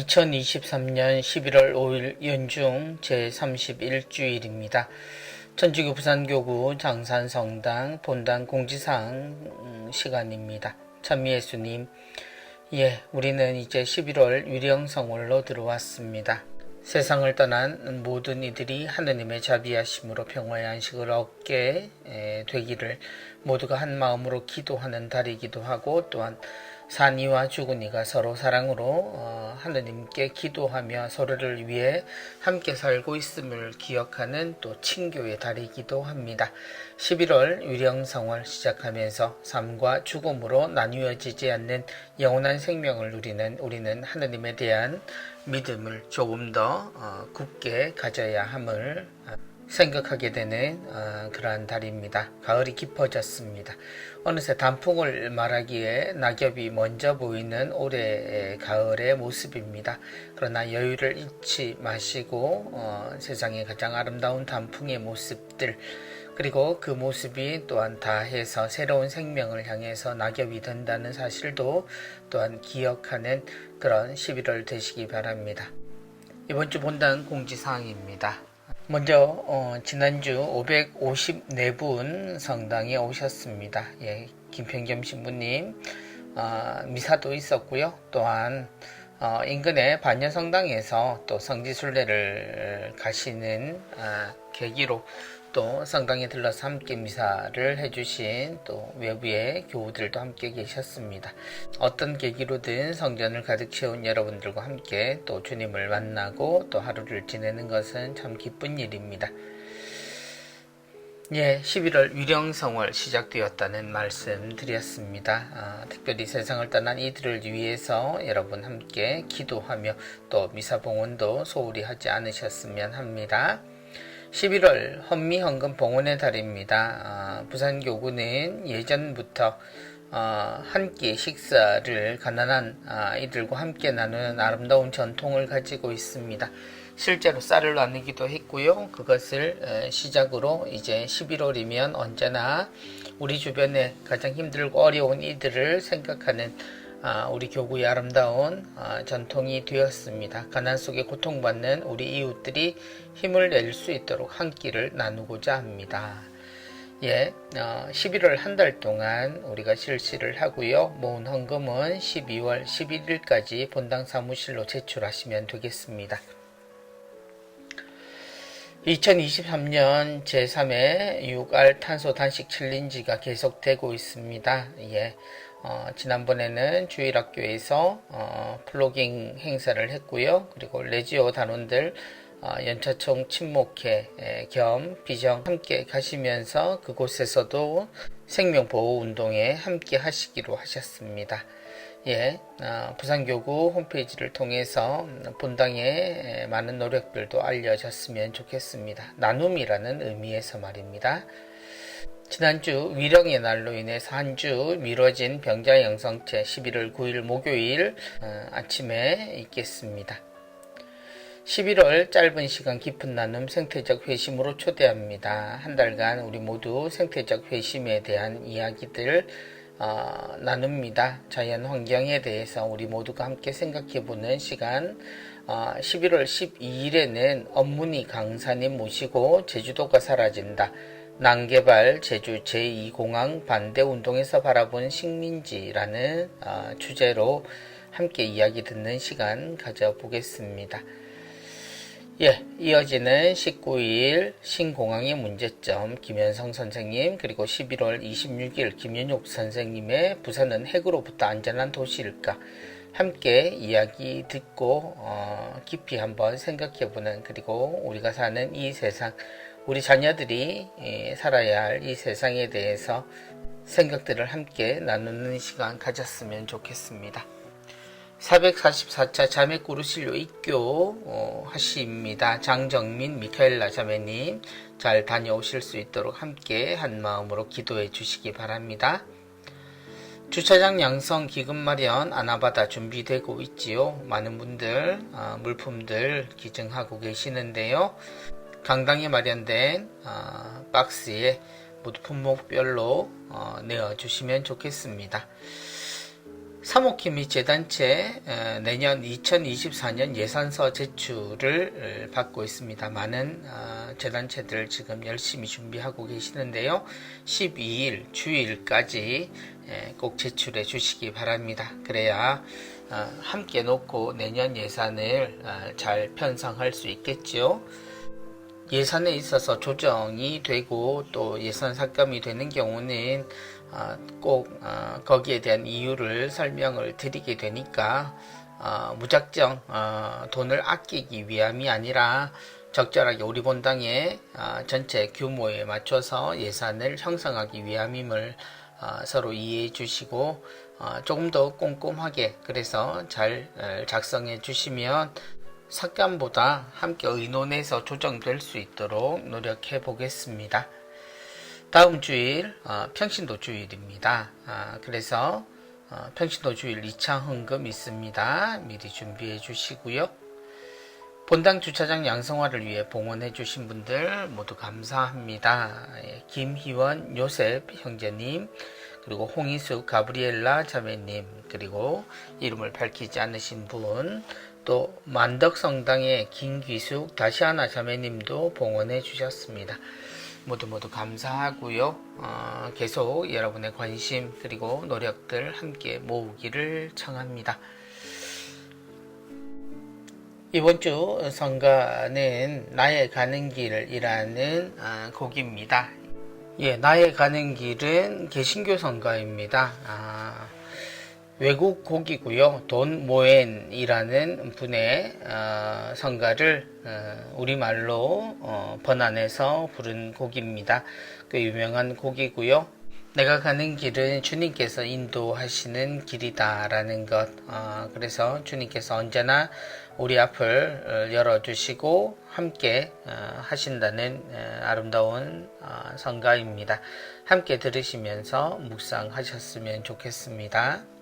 2023년 11월 5일 연중 제31주일입니다. 천주교 부산교구 장산성당 본당 공지사항 음, 시간입니다. 찬미예수님, 예, 우리는 이제 11월 유령성월로 들어왔습니다. 세상을 떠난 모든 이들이 하느님의 자비하심으로 평화의 안식을 얻게 에, 되기를 모두가 한 마음으로 기도하는 달이기도 하고 또한 산이와 죽은 이가 서로 사랑으로 어, 하느님께 기도하며 서로를 위해 함께 살고 있음을 기억하는 또 친교의 달이기도 합니다. 11월 유령성월 시작하면서 삶과 죽음으로 나뉘어지지 않는 영원한 생명을 누리는 우리는 하느님에 대한 믿음을 조금 더 어, 굳게 가져야 함을 어, 생각하게 되는 어, 그러한 달입니다. 가을이 깊어졌습니다. 어느새 단풍을 말하기에 낙엽이 먼저 보이는 올해 가을의 모습입니다. 그러나 여유를 잃지 마시고 어, 세상의 가장 아름다운 단풍의 모습들 그리고 그 모습이 또한 다해서 새로운 생명을 향해서 낙엽이 된다는 사실도 또한 기억하는 그런 11월 되시기 바랍니다. 이번 주 본당 공지사항입니다. 먼저 어, 지난주 554분 성당에 오셨습니다. 예, 김평겸 신부님 어, 미사도 있었고요. 또한 어, 인근의 반야성당에서 또 성지순례를 가시는 아, 계기로 또 성당에 들러서 함께 미사를 해주신 또 외부의 교우들도 함께 계셨습니다. 어떤 계기로든 성전을 가득 채운 여러분들과 함께 또 주님을 만나고 또 하루를 지내는 것은 참 기쁜 일입니다. 예, 11월 유령성월 시작되었다는 말씀 드렸습니다. 아, 특별히 세상을 떠난 이들을 위해서 여러분 함께 기도하며 또 미사 봉헌도 소홀히 하지 않으셨으면 합니다. 11월 헌미 헌금 봉헌의 달입니다. 아, 부산 교구는 예전부터 어, 한끼 식사를 가난한 아, 이들과 함께 나누는 아름다운 전통을 가지고 있습니다. 실제로 쌀을 나누기도 했고요. 그것을 에, 시작으로 이제 11월이면 언제나 우리 주변에 가장 힘들고 어려운 이들을 생각하는 아, 우리 교구의 아름다운 아, 전통이 되었습니다. 가난 속에 고통받는 우리 이웃들이 힘을 낼 수 있도록 한 끼를 나누고자 합니다. 예, 어, 11월 한 달 동안 우리가 실시를 하고요. 모은 헌금은 12월 11일까지 본당 사무실로 제출하시면 되겠습니다. 2023년 제3회 6알 탄소 단식 챌린지가 계속되고 있습니다. 예. 어, 지난번에는 주일학교에서 어, 플로깅 행사를 했고요. 그리고 레지오 단원들 어, 연차총 친목회 겸 비정 함께 가시면서 그곳에서도 생명보호 운동에 함께 하시기로 하셨습니다. 예, 어, 부산교구 홈페이지를 통해서 본당의 많은 노력들도 알려졌으면 좋겠습니다. 나눔이라는 의미에서 말입니다. 지난주 위령의 날로 인해서 한 주 미뤄진 병자 영성체 11월 9일 목요일 어, 아침에 있겠습니다. 11월 짧은 시간 깊은 나눔 생태적 회심으로 초대합니다. 한 달간 우리 모두 생태적 회심에 대한 이야기들 어, 나눕니다. 자연 환경에 대해서 우리 모두가 함께 생각해 보는 시간. 어, 11월 12일에는 업무니 강사님 모시고 제주도가 사라진다. 난개발 제주 제2공항 반대 운동에서 바라본 식민지라는 어, 주제로 함께 이야기 듣는 시간 가져보겠습니다. 예, 이어지는 19일 신공항의 문제점 김현성 선생님 그리고 11월 26일 김윤욱 선생님의 부산은 핵으로부터 안전한 도시일까 함께 이야기 듣고 어, 깊이 한번 생각해보는 그리고 우리가 사는 이 세상 우리 자녀들이 예, 살아야 할 이 세상에 대해서 생각들을 함께 나누는 시간 가졌으면 좋겠습니다. 444차 자매꾸르실로 입교 어, 하십니다. 장정민, 미카엘라 자매님 잘 다녀오실 수 있도록 함께 한 마음으로 기도해 주시기 바랍니다. 주차장 양성 기금 마련 아나바다 준비되고 있지요. 많은 분들 어, 물품들 기증하고 계시는데요. 강당에 마련된 어, 박스에 모두 품목별로 어, 내어 주시면 좋겠습니다. 및 재단체 어, 내년 2024년 예산서 제출을 어, 받고 있습니다. 많은 어, 재단체들 지금 열심히 준비하고 계시는데요. 12일 주일까지 예, 꼭 제출해 주시기 바랍니다. 그래야 어, 함께 놓고 내년 예산을 어, 잘 편성할 수 있겠지요. 예산에 있어서 조정이 되고 또 예산 삭감이 되는 경우는 어, 꼭 어, 거기에 대한 이유를 설명을 드리게 되니까 어, 무작정 어, 돈을 아끼기 위함이 아니라 적절하게 우리 본당의 어, 전체 규모에 맞춰서 예산을 형성하기 위함임을 어, 서로 이해해 주시고 어, 조금 더 꼼꼼하게 그래서 잘 어, 작성해 주시면 삭감보다 함께 의논해서 조정될 수 있도록 노력해 보겠습니다. 다음 주일 어, 평신도 주일입니다. 아, 그래서 어, 평신도 주일 2차 헌금 있습니다. 미리 준비해 주시고요. 본당 주차장 양성화를 위해 봉헌해 주신 분들 모두 감사합니다. 예, 김희원 요셉 형제님 그리고 홍희숙 가브리엘라 자매님 그리고 이름을 밝히지 않으신 분 또 만덕성당의 김귀숙 다시아나 자매님도 봉헌해 주셨습니다. 모두 모두 감사하고요. 어, 계속 여러분의 관심 그리고 노력들 함께 모으기를 청합니다. 이번 주 성가는 나의 가는 길이라는 아, 곡입니다. 예, 나의 가는 길은 개신교 성가입니다. 아, 외국 곡이고요. 돈 모엔이라는 분의 어, 성가를 어, 우리말로 어, 번안해서 부른 곡입니다. 꽤 유명한 곡이고요. 내가 가는 길은 주님께서 인도하시는 길이다라는 것. 어, 그래서 주님께서 언제나 우리 앞을 어, 열어주시고 함께 어, 하신다는 어, 아름다운 어, 성가입니다. 함께 들으시면서 묵상하셨으면 좋겠습니다.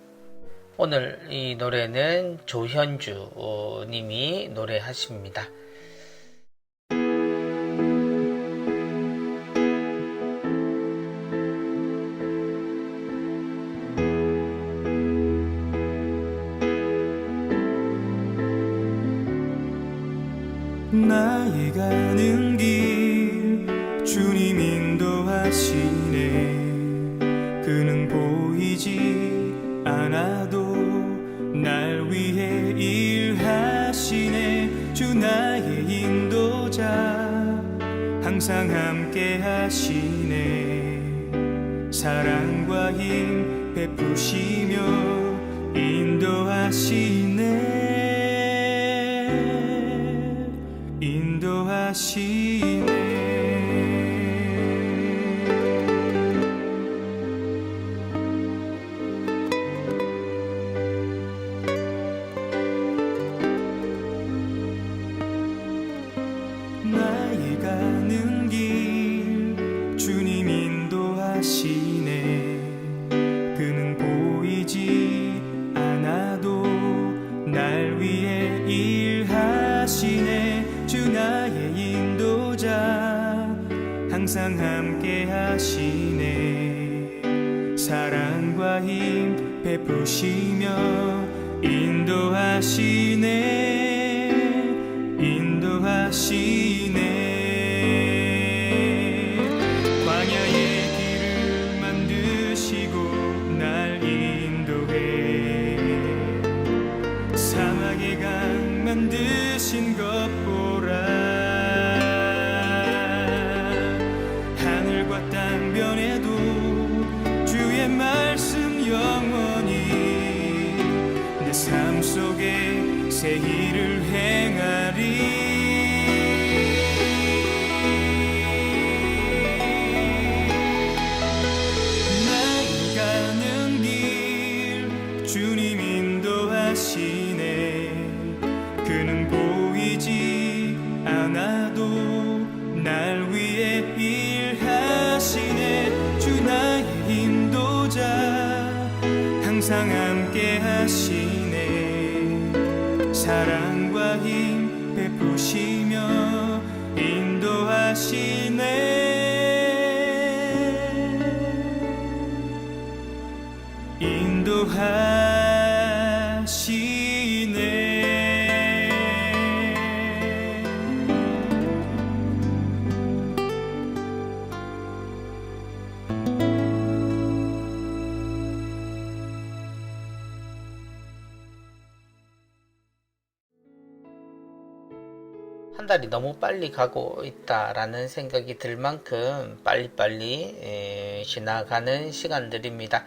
오늘 이 노래는 조현주 어, 님이 노래하십니다. 나의 가는 항상 함께 하시네. 사랑과 힘 베푸시며 인도하시네. 인도하시네 항상 함께 하시네. 사랑과 힘 베푸시며 인도하시네 항상 함께 하시네. 사랑과 힘 베푸시며 인도하시네. 인도하 달이 너무 빨리 가고 있다라는 생각이 들 만큼 빨리빨리 에, 지나가는 시간들입니다.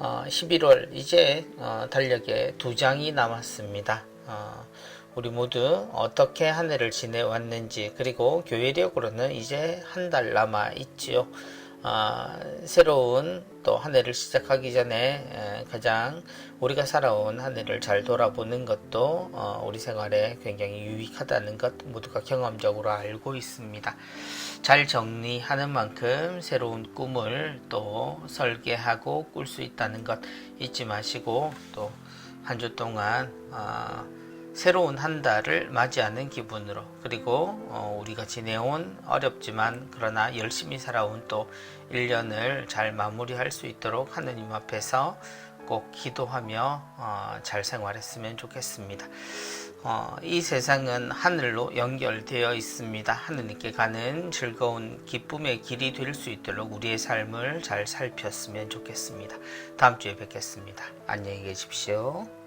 어, 11월 이제 어, 달력에 두 장이 남았습니다. 어, 우리 모두 어떻게 한 해를 지내왔는지 그리고 교회력으로는 이제 한 달 남아 있지요. 아, 새로운 또 한 해를 시작하기 전에 에, 가장 우리가 살아온 한 해를 잘 돌아보는 것도 어, 우리 생활에 굉장히 유익하다는 것 모두가 경험적으로 알고 있습니다. 잘 정리하는 만큼 새로운 꿈을 또 설계하고 꿀 수 있다는 것 잊지 마시고 또 한 주 동안 어, 새로운 한 달을 맞이하는 기분으로 그리고 어, 우리가 지내온 어렵지만 그러나 열심히 살아온 또 1년을 잘 마무리할 수 있도록 하느님 앞에서 꼭 기도하며 어, 잘 생활했으면 좋겠습니다. 어, 이 세상은 하늘로 연결되어 있습니다. 하느님께 가는 즐거운 기쁨의 길이 될 수 있도록 우리의 삶을 잘 살폈으면 좋겠습니다. 다음 주에 뵙겠습니다. 안녕히 계십시오.